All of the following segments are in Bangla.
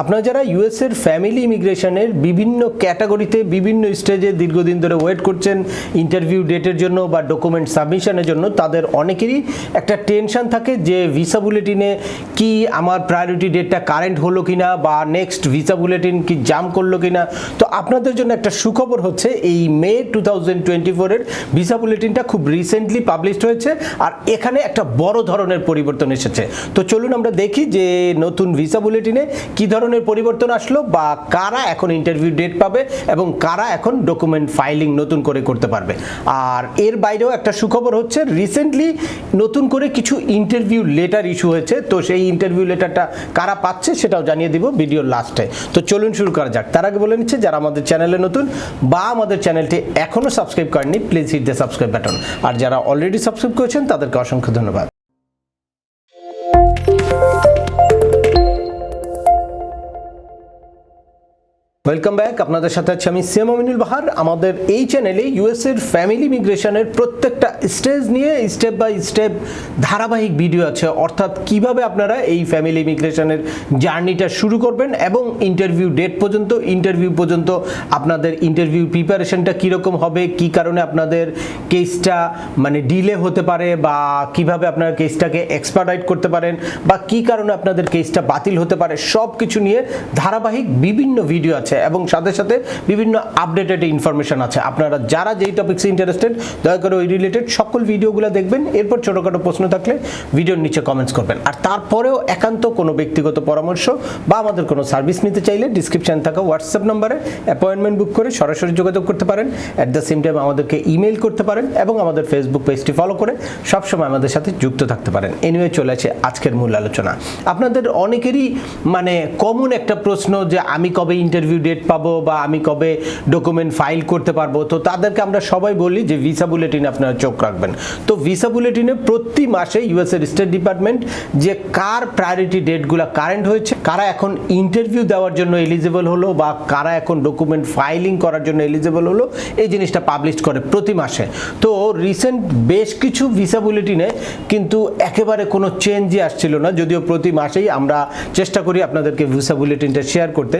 আপনারা যারা ইউএসের ফ্যামিলি ইমিগ্রেশনের বিভিন্ন ক্যাটাগরিতে বিভিন্ন স্টেজে দীর্ঘদিন ধরে ওয়েট করছেন ইন্টারভিউ ডেটের জন্য বা ডকুমেন্ট সাবমিশনের জন্য, তাদের অনেকেরই একটা টেনশন থাকে যে ভিসা বুলেটিনে কি আমার প্রায়োরিটি ডেটটা কারেন্ট হলো কিনা বা নেক্সট ভিসা বুলেটিন কি জাম করল কিনা। তো আপনাদের জন্য একটা সুখবর হচ্ছে, এই মে টু থাউজেন্ড টোয়েন্টি ফোরের ভিসা বুলেটিনটা খুব রিসেন্টলি পাবলিশড হয়েছে আর এখানে একটা বড় ধরনের পরিবর্তন এসেছে। তো চলুন আমরা দেখি যে নতুন ভিসা বুলেটিনে কি ধরনের পরিবর্তন আসলো বা কারা এখন ইন্টারভিউ ডেট পাবে এবং কারা এখন ডকুমেন্ট ফাইলিং নতুন করে করতে পারবে। আর এর বাইরেও একটা সুখবর হচ্ছে রিসেন্টলি নতুন করে কিছু ইন্টারভিউ লেটার ইস্যু হয়েছে। তো সেই ইন্টারভিউ লেটারটা কারা পাচ্ছে সেটাও জানিয়ে দিব ভিডিওর লাস্টে তো চলুন শুরু করা যাক। তার আগে বলে নিচ্ছে, যারা আমাদের চ্যানেলে নতুন বা আমাদের চ্যানেলটি এখনও সাবস্ক্রাইব করেননি please hit the subscribe button আর যারা অলরেডি সাবস্ক্রাইব করেছেন, তাদেরকে অসংখ্য ধন্যবাদ। ওয়েলকাম ব্যাক আপনাদের সাথে আছি আমি সিএম আমিনুল বাহার। আমাদের এই চ্যানেলে ইউএসের ফ্যামিলি ইমিগ্রেশনের প্রত্যেকটা স্টেজ নিয়ে স্টেপ বাই স্টেপ ধারাবাহিক ভিডিও আছে। অর্থাৎ কীভাবে আপনারা এই ফ্যামিলি ইমিগ্রেশনের জার্নিটা শুরু করবেন এবং ইন্টারভিউ ডেট পর্যন্ত ইন্টারভিউ পর্যন্ত আপনাদের ইন্টারভিউ প্রিপারেশনটা কীরকম হবে, কি কারণে আপনাদের কেসটা মানে ডিলে হতে পারে বা কীভাবে আপনার কেসটাকে এক্সপার্টাইট করতে পারেন বা কি কারণে আপনাদের কেসটা বাতিল হতে পারে সব কিছু নিয়ে ধারাবাহিক বিভিন্ন ভিডিও আছে। এবং সাথে সাথে বিভিন্ন আপডেটেড ইনফরমেশন আছে। আপনারা যারা যেই টপিক্সে ইন্টারেস্টেড দয়া করে ওই রিলেটেড সকল ভিডিওগুলো দেখবেন। এরপর ছোটোখাটো প্রশ্ন থাকলে ভিডিওর নিচে কমেন্টস করবেন। আর তারপরেও একান্ত কোনো ব্যক্তিগত পরামর্শ বা আমাদের কোনো সার্ভিস নিতে চাইলে ডিসক্রিপশন থাকা হোয়াটসঅ্যাপ নম্বরে অ্যাপয়েন্টমেন্ট বুক করে সরাসরি যোগাযোগ করতে পারেন। অ্যাট দ্য সেম টাইম আমাদেরকে ইমেল করতে পারেন এবং আমাদের ফেসবুক পেজটি ফলো করে সবসময় আমাদের সাথে যুক্ত থাকতে পারেন। এনিওয়ে চলে আছে আজকের মূল আলোচনা। আপনাদের অনেকেরই মানে কমন একটা প্রশ্ন যে, আমি কবে ইন্টারভিউ ডেট পাবো বা আমি কবে ডকুমেন্ট ফাইল করতে পারব, তো তাদেরকে আমরা সবাই বলি যে ভিসা বুলেটিনে আপনারা চোখ রাখবেন। তো ভিসা বুলেটিনে প্রতি মাসে ইউএসের স্টেট ডিপার্টমেন্ট যে কার প্রায়োরিটি ডেটগুলো কারেন্ট হয়েছে, কারা এখন ইন্টারভিউ দেওয়ার জন্য এলিজিবল হলো বা কারা এখন ডকুমেন্ট ফাইলিং করার জন্য এলিজিবল হলো, এই জিনিসটা পাবলিশ করে প্রতি মাসে। তো রিসেন্ট বেশ কিছু ভিসা বুলেটিনে কিন্তু একেবারে কোনো চেঞ্জই আসছিল না, যদিও প্রতি মাসেই আমরা চেষ্টা করি আপনাদেরকে ভিসা বুলেটিনটা শেয়ার করতে।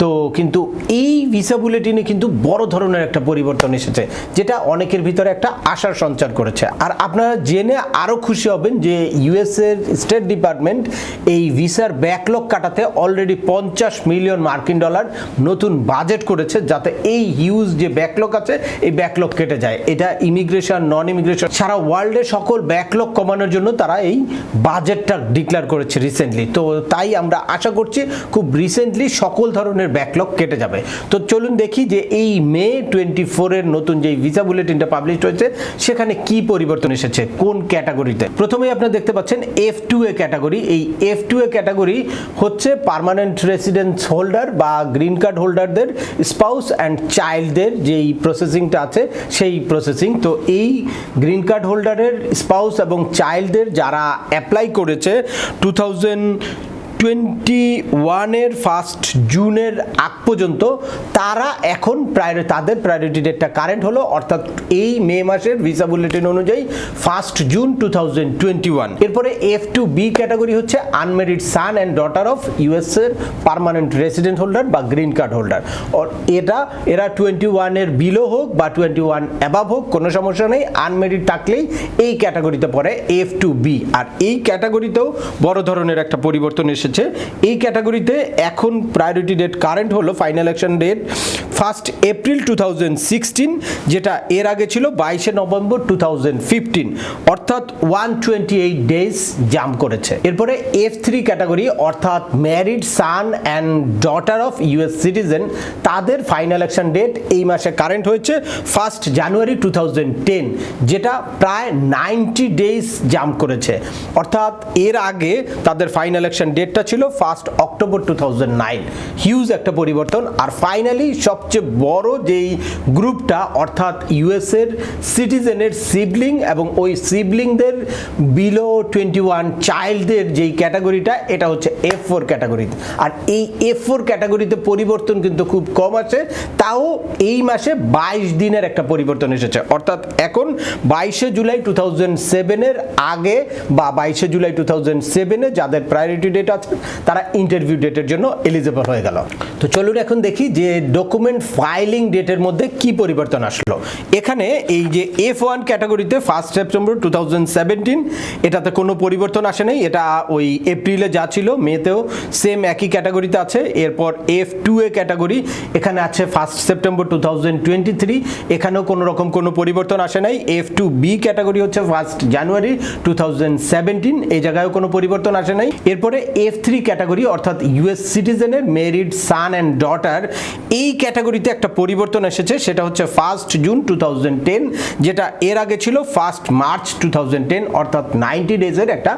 তো কিন্তু এই ভিসা বুলেটিনে কিন্তু বড় ধরনের একটা পরিবর্তন এসেছে, যেটা অনেকের ভিতরে একটা আশার সঞ্চার করেছে। আর আপনারা জেনে আরও খুশি হবেন যে ইউএসের স্টেট ডিপার্টমেন্ট এই ভিসার ব্যাকলগ কাটাতে অলরেডি পঞ্চাশ মিলিয়ন মার্কিন ডলার নতুন বাজেট করেছে, যাতে এই হিউজ যে ব্যাকলগ আছে, এই ব্যাকলগ কেটে যায়। এটা ইমিগ্রেশন নন ইমিগ্রেশন সারা ওয়ার্ল্ডে সকল ব্যাকলগ কমানোর জন্য তারা এই বাজেটটা ডিক্লেয়ার করেছে রিসেন্টলি তো তাই আমরা আশা করছি, খুব রিসেন্টলি সকল ধরনের ব্যাকলগ কেটে যাবে। তো চলুন দেখি যে এই মে টোয়েন্টি ফোরের নতুন যে ভিসা বুলেটিনটা পাবলিশ হয়েছে, সেখানে কি পরিবর্তন এসেছে? কোন ক্যাটাগরিতে প্রথমেই আপনারা দেখতে পাচ্ছেন এফ টু এ ক্যাটাগরি এই এফ টু এ ক্যাটাগরি হচ্ছে পার্মানেন্ট রেসিডেন্স হোল্ডার বা গ্রিন কার্ড হোল্ডারদের স্পাউস অ্যান্ড চাইল্ডদের যেই প্রসেসিংটা আছে, সেই প্রসেসিং তো এই গ্রিন কার্ড হোল্ডারের স্পাউস এবং চাইল্ডদের যারা অ্যাপ্লাই করেছে টু থাউজেন্ড টোয়েন্টি ওয়ানের ফার্স্ট জুনের আগ পর্যন্ত তারা এখন প্রায় তাদের প্রায়োরিটি ডেটটা কারেন্ট হলো, অর্থাৎ এই মে মাসের ভিসা বুলেটিন অনুযায়ী first June two thousand twenty one. এরপরে এফ টু বি ক্যাটাগরি হচ্ছে unmarried son and daughter of ইউএসের পার্মানেন্ট রেসিডেন্ট হোল্ডার বা গ্রিন কার্ড হোল্ডার। এটা, এরা টোয়েন্টি ওয়ানের বিলো হোক বা টোয়েন্টি ওয়ান অ্যাবাভ হোক, কোনো সমস্যা নেই, আনমেরিড থাকলেই এই ক্যাটাগরিতে পড়ে এফ টু বি। আর এই ক্যাটাগরিতেও বড় ধরনের একটা পরিবর্তন এসেছে। এই ক্যাটাগরিতে এখন প্রায়োরিটি ডেট কারেন্ট হলো final action date first April two যেটা এর আগে ছিল বাইশে নভেম্বর টু অর্থাৎ ওয়ান ডেজ জাম করেছে। এরপরে এফ থ্রি ক্যাটাগরি অর্থাৎ married son and daughter of US citizen তাদের ফাইনাল অ্যাকশন ডেট এই মাসে কারেন্ট হয়েছে ফার্স্ট জানুয়ারি টু যেটা প্রায় নাইনটি ডেজ জাম করেছে। অর্থাৎ এর আগে তাদের ফাইনাল অ্যাকশন ডেটটা ছিল first October two nine huge একটা পরিবর্তন। আর ফাইনালি সবচেয়ে বড় যেই গ্রুপটা, অর্থাৎ ইউএসের সিটিজেনের সিবলিং এবং ওই সিবলিংদের বিলো টোয়েন্টি ওয়ান চাইল্ডদের যেই ক্যাটাগরিটা এটা হচ্ছে এফ ফোর ক্যাটাগরিতে আর এই এফ ফোর ক্যাটাগরিতে পরিবর্তন কিন্তু খুব কম আছে। তাও এই মাসে বাইশ দিনের একটা পরিবর্তন এসেছে। অর্থাৎ এখন বাইশে জুলাই টু থাউজেন্ড সেভেনের আগে বা বাইশে জুলাই টু থাউজেন্ড সেভেনে যাদের প্রায়োরিটি ডেট আছে আছেন তারা ইন্টারভিউ ডেটের জন্য এলিজেবল হয়ে গেল। তো চলুন এখন দেখি যে ডকুমেন্ট ফাইলিং ডেটের মধ্যে কি পরিবর্তন আসলো। এখানে এই যে এফ ওয়ান ক্যাটাগরিতে ফার্স্ট সেপ্টেম্বর টু এটাতে কোনো পরিবর্তন আসে নাই। এটা ওই এপ্রিলে যা ছিল মেতেও সেম একই ক্যাটাগরিতে আছে। এরপর এফ টু এ ক্যাটাগরি এখানে আছে ফার্স্ট সেপ্টেম্বর টু এখানেও কোনো রকম কোনো পরিবর্তন আসে নাই। এফ টু বি ক্যাটাগরি হচ্ছে ফার্স্ট জানুয়ারি টু এই জায়গায়ও কোনো পরিবর্তন আসে নাই। এরপরে এফ থ্রি ক্যাটাগরি অর্থাৎ ইউএস সিটিজেনের মেরিড সান অ্যান্ড ডটার এই ক্যাটাগরিতে একটা পরিবর্তন এসেছে, সেটা হচ্ছে ফার্স্ট জুন টু যেটা এর আগে ছিল ফার্স্ট মার্চ টু অর্থাৎ নাইনটি ডেজের একটা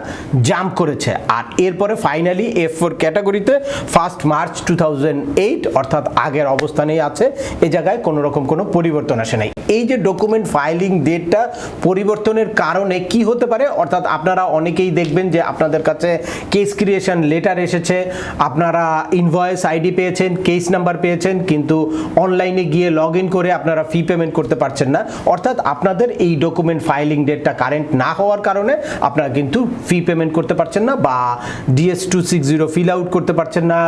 জাম্প করেছে। আর এরপরে ফাইনালি এফ ফোর ক্যাটাগরিতে ফার্স্ট মার্চ টু অর্থাৎ আগের অবস্থানেই আছে, এ জায়গায় কোনো রকম কোনো পরিবর্তন আসে নাই। এই যে ডকুমেন্ট ফাইলিং ডেটটা পরিবর্তনের কারণে কি হতে পারে, অর্থাৎ আপনারা অনেকেই দেখবেন যে আপনাদের কাছে কেস ক্রিয়েশন লেটার এসেছে। আপনারা ইনভয়েস আইডি পেয়েছেন কেস নাম্বার পেয়েছেন, কিন্তু অনলাইনে গিয়ে লগ ইন করে আপনারা ফি পেমেন্ট করতে পারছেন না। অর্থাৎ আপনাদের এই ডকুমেন্ট ফাইলিং ডেটটা কারেন্ট না হওয়ার কারণে আপনারা কিন্তু ফি পেমেন্ট করতে পারছেন না বা DS two six zero fill out করতে পারছেন না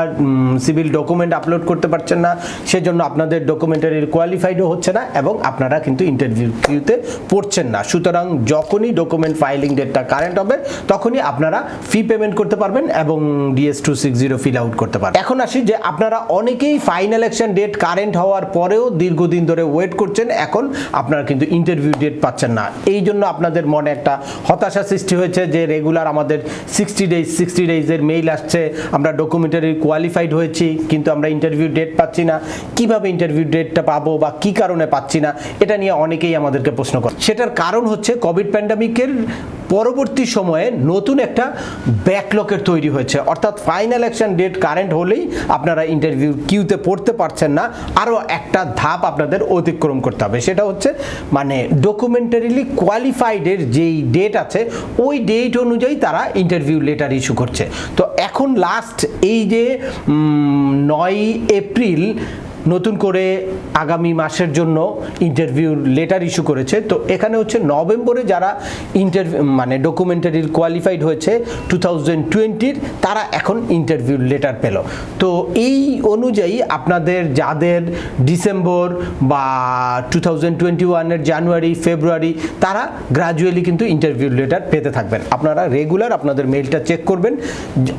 সিভিল ডকুমেন্ট আপলোড করতে পারছেন না। সেজন্য আপনাদের ডকুমেন্টারির কোয়ালিফাইডও হচ্ছে না এবং আপনারা কিন্তু ইন্টারভিউ কিউতে পড়ছেন না। সুতরাং যখনই ডকুমেন্ট ফাইলিং ডেটটা কারেন্ট হবে, তখনই আপনারা ফি পেমেন্ট করতে পারবেন এবং DS two six zero fill out করতে পারবেন এখন আসি যে আপনারা অনেকেই ফাইনাল ইলেকশন ডেট কারেন্ট হওয়ার পরেও দীর্ঘদিন ধরে ওয়েট করছেন, এখন আপনারা কিন্তু ইন্টারভিউ ডেট পাচ্ছেন না। এই জন্য আপনাদের মনে একটা হতাশা সৃষ্টি হয়েছে যে রেগুলার আমাদের সিক্সটি ডেজ সিক্সটি ডেজের মেইল আসছে, আমরা ডকুমেন্টারি কোয়ালিফাইড হয়েছি, কিন্তু আমরা ইন্টারভিউ ডেট পাচ্ছি না। কীভাবে ইন্টারভিউ ডেটটা পাবো বা কি কারণে পাচ্ছি না, এটা নিয়ে অনেকেই আমাদেরকে প্রশ্ন করে। সেটার কারণ হচ্ছে কোভিড প্যান্ডামিকের পরবর্তী সময়ে নতুন একটা ব্যাকলকের তৈরি হয়েছে। অর্থাৎ ফাইনাল অ্যাকশন ডেট কারেন্ট হলেই আপনারা ইন্টারভিউ কিউতে পড়তে পারছেন না। আরও একটা ধাপ আপনাদের অতিক্রম করতে হবে। সেটা হচ্ছে মানে ডকুমেন্টারিলি কোয়ালিফাইডের যেই ডেট আছে, ওই ডেট অনুযায়ী তারা ইন্টারভিউ লেটার ইস্যু করছে। তো এখন লাস্ট এই যে নয় এপ্রিল নতুন করে আগামী মাসের জন্য ইন্টারভিউ লেটার ইস্যু করেছে। তো এখানে হচ্ছে নভেম্বরে যারা ইন্টারভিউ মানে ডকুমেন্টারির কোয়ালিফাইড হয়েছে টু থাউজেন্ড টোয়েন্টির তারা এখন ইন্টারভিউ লেটার পেল। তো এই অনুযায়ী আপনাদের যাদের ডিসেম্বর বা টু থাউজেন্ড টোয়েন্টি ওয়ানের জানুয়ারি, ফেব্রুয়ারি, তারা গ্রাজুয়ালি কিন্তু ইন্টারভিউ লেটার পেতে থাকবেন। আপনারা রেগুলার আপনাদের মেলটা চেক করবেন,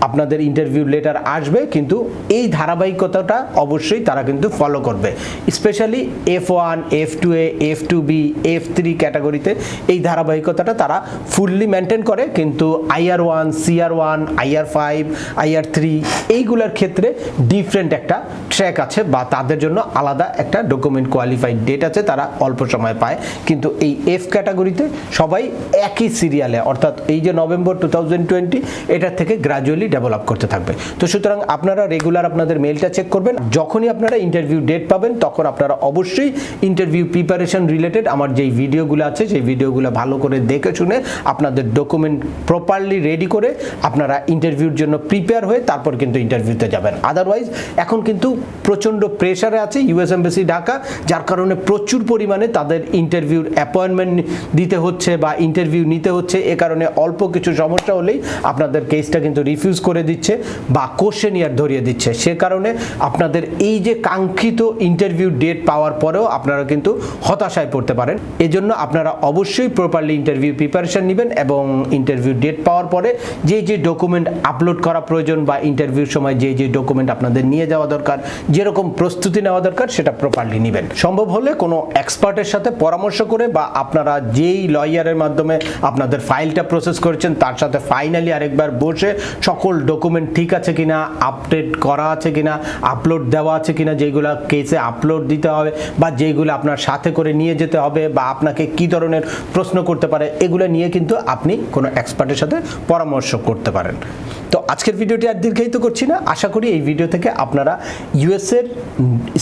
আপনাদের ইন্টারভিউ লেটার আসবে, কিন্তু এই ধারাবাহিকতাটা অবশ্যই তারা কিন্তু ফলো করবে। Specially F one F two A F two B F three ক্যাটাগরিতে এই ধারাবাহিকতাটা তারা ফুললি মেনটেন করে। কিন্তু IR one CR one IR five IR three এইগুলোর ক্ষেত্রে ডিফারেন্ট একটা ট্র্যাক আছে বা তাদের জন্য আলাদা একটা ডকুমেন্ট কোয়ালিফাইড ডেট আছে তারা অল্প সময় পায়। কিন্তু এই এফ ক্যাটাগরিতে সবাই একই সিরিয়ালে অর্থাৎ এই যে নভেম্বর টু থাউজেন্ড টোয়েন্টি এটার থেকে গ্রাজুয়ালি ডেভেলপ করতে থাকবে। তো সুতরাং আপনারা রেগুলার আপনাদের মেলটা চেক করবেন। যখনই আপনারা ইন্টারভিউ ডেট পাবেন, তখন আপনারা অবশ্যই ইন্টারভিউ প্রিপারেশন রিলেটেড আমার যেই ভিডিওগুলো আছে, সেই ভিডিওগুলো ভালো করে দেখে শুনে আপনাদের ডকুমেন্ট প্রপারলি রেডি করে আপনারা ইন্টারভিউর জন্য প্রিপেয়ার হয়ে তারপর কিন্তু ইন্টারভিউতে যাবেন। আদারওয়াইজ এখন কিন্তু প্রচণ্ড প্রেশারে আছে ইউএস এমবেসি ঢাকা, যার কারণে প্রচুর পরিমাণে তাদের ইন্টারভিউর অ্যাপয়েন্টমেন্ট দিতে হচ্ছে বা ইন্টারভিউ নিতে হচ্ছে, এ কারণে অল্প কিছু সমস্যা হলেই আপনাদের কেসটা কিন্তু রিফিউজ করে দিচ্ছে বা কোশ্চেন ইয়ার ধরিয়ে দিচ্ছে। সে কারণে আপনাদের এই যে কাঙ্ক্ষিত ইন্টারভিউ ডেট পাওয়ার পরেও আপনারা কিন্তু হতাশায় পড়তে পারেন। এজন্য আপনারা অবশ্যই প্রপারলি ইন্টারভিউ প্রিপারেশন নেবেন এবং ইন্টারভিউ ডেট পাওয়ার পরে যে যে ডকুমেন্ট আপলোড করা প্রয়োজন বা ইন্টারভিউর সময় যে যে ডকুমেন্ট আপনাদের নিয়ে যাওয়া দরকার, যেরকম প্রস্তুতি নেওয়া দরকার, সেটা প্রপারলি নেবেন। সম্ভব হলে কোনো এক্সপার্টের সাথে পরামর্শ করে বা আপনারা যেই লয়ারের মাধ্যমে আপনাদের ফাইলটা প্রসেস করেছেন, তার সাথে ফাইনালি আরেকবার বসে সকল ডকুমেন্ট ঠিক আছে কিনা আপডেট করা আছে কিনা আপলোড দেওয়া আছে কিনা যেগুলো কেসে আপলোড দিতে হবে বা যেগুলো আপনার সাথে করে নিয়ে যেতে হবে বা আপনাকে কি ধরনের প্রশ্ন করতে পারে, এগুলো নিয়ে কিন্তু আপনি কোনো এক্সপার্টের সাথে পরামর্শ করতে পারেন। তো আজকের ভিডিওটি আর দীর্ঘায়িত করছি না। আশা করি এই ভিডিও থেকে আপনারা ইউএসের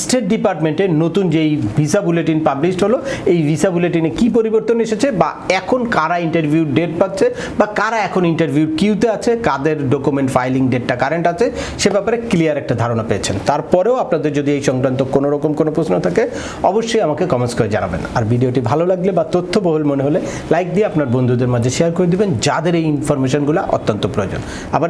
স্টেট ডিপার্টমেন্টের নতুন যেই ভিসা বুলেটিন পাবলিশড হলো, এই ভিসা বুলেটিনে কি পরিবর্তন এসেছে বা এখন কারা ইন্টারভিউ ডেট পাচ্ছে বা কারা এখন ইন্টারভিউ কিউতে আছে, কাদের ডকুমেন্ট ফাইলিং ডেটটা কারেন্ট আছে, সে ব্যাপারে ক্লিয়ার একটা ধারণা পেয়েছেন। তারপরেও আপনাদের যদি এই সংক্রান্ত কোনো রকম কোনো প্রশ্ন থাকে, অবশ্যই আমাকে কমেন্টস করে জানাবেন। আর ভিডিওটি ভালো লাগলে বা তথ্যবহুল মনে হলে লাইক দিয়ে আপনার বন্ধুদের মাঝে শেয়ার করে দিবেন, যাদের এই ইনফরমেশনগুলো অত্যন্ত প্রয়োজন। আবার